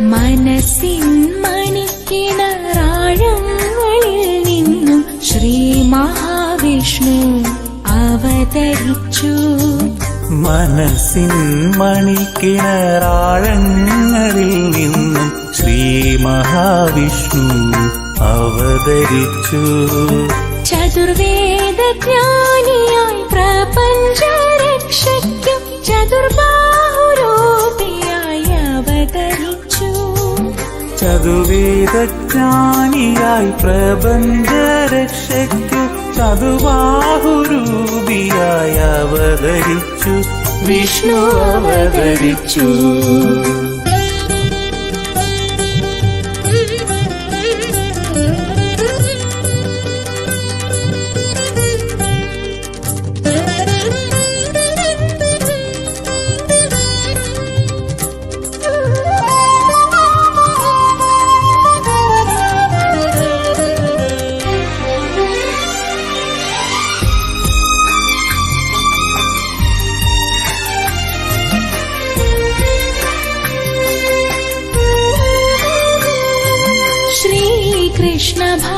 മനസ്സിൻ മണിക്കിണറാഴങ്ങളിൽ നിന്നും ശ്രീ മഹാവിഷ്ണു അവതരിച്ചു. മനസ്സിൻ മണിക്കിണറാഴങ്ങളിൽ നിന്നും ശ്രീ മഹാവിഷ്ണു അവതരിച്ചു. ചതുർവേദജ്ഞാനിയായി പ്രപഞ്ചരക്ഷയ്ക്കും ചതുർബാഹുരൂപിയായി ചതുവേദജ്ഞാനിയായി പ്രപഞ്ചരക്ഷയ്ക്കു ചതുവാഹുരൂപിയായി അവതരിച്ചു. വിഷ്ണു അവതരിച്ചു.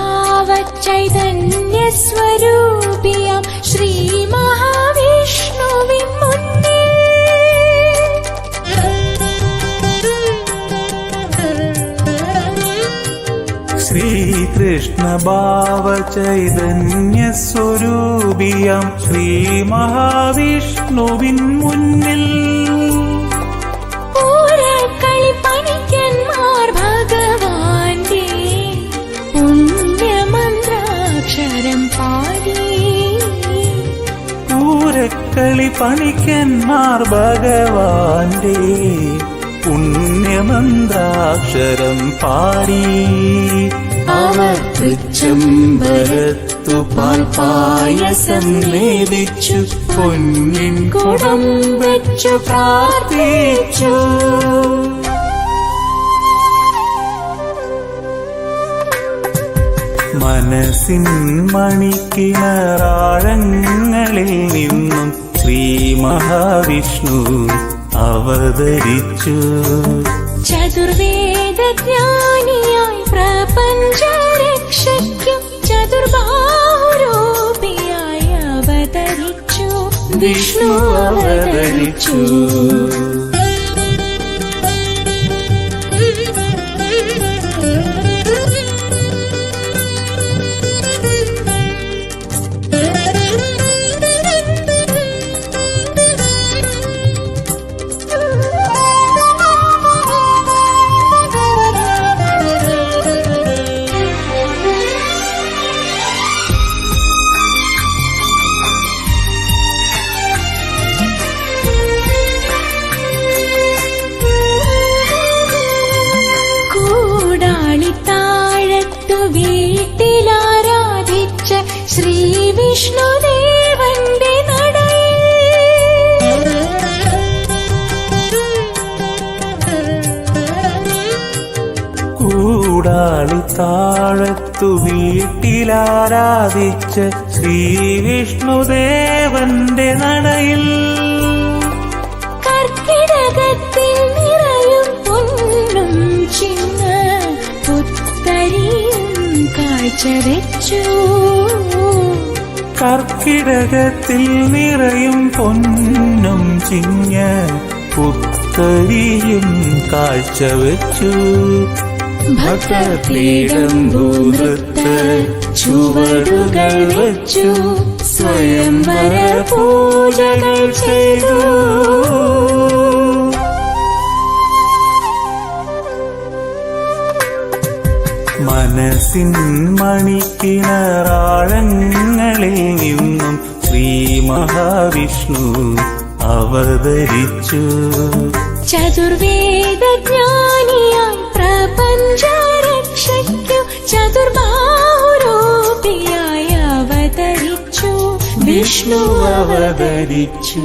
ശ്രീകൃഷ്ണ ഭാവ ചൈതന്യ സ്വരൂപിയാം ശ്രീ മഹാവിഷ്ണുവിൻ ശ്രീകൃഷ്ണ ഭാവ ചൈതന്യ ശ്രീ മഹാവിഷ്ണുവിൻ മുന്നിൽ. പുണ്യമന്ത്രാക്ഷരം പാടി. പൂരക്കളി പണിക്കന്മാർ ഭഗവാന്റെ പുണ്യമന്ത്രാക്ഷരം പാടി. അവർ തൃച്ചംബരത്തു പാൽപായസം നേദിച്ചു പൊന്നിൻ കുടം വെച്ചു പ്രാർത്ഥിച്ചു. മനസ്സിൻ മണിക്കിണറാഴങ്ങളിൽ നിന്നും ശ്രീ മഹാവിഷ്ണു അവതരിച്ചു ചതുർവേദജ്ഞാനിയായി പ്രപഞ്ചരക്ഷയ്ക്കും ചതുർബാഹുരൂപിയായി അവതരിച്ചു. വിഷ്ണു അവതരിച്ചു. കൂടാളിത്താഴത്തു വീട്ടിലാരാധിച്ച ശ്രീ വിഷ്ണുദേവന്റെ കൂടാളി താഴത്തു വീട്ടിലാരാധിച്ച ശ്രീവിഷ്ണുദേവന്റെ നടയിൽ കാഴ്ചവെച്ചു കർക്കിടകത്തിൽ നിറയും പൊന്നും ചിങ്ങ പുത്തരിയും കാഴ്ചവെച്ചു ഭക്തപീഠം ഭൂനൃത്ത ചുവടുകൾ വെച്ചു. സ്വയംവര പൂജകൾ ചെയ്തു. മനസ്സിൻ മണിക്കിണറാഴങ്ങളിൽ നിന്നും ശ്രീ മഹാവിഷ്ണു അവതരിച്ചു. ചതുർവേദജ്ഞാനിയായി പ്രപഞ്ചരക്ഷയ്ക്കു ചതുർബാഹുരൂപിയായി അവതരിച്ചു. വിഷ്ണു അവതരിച്ചു.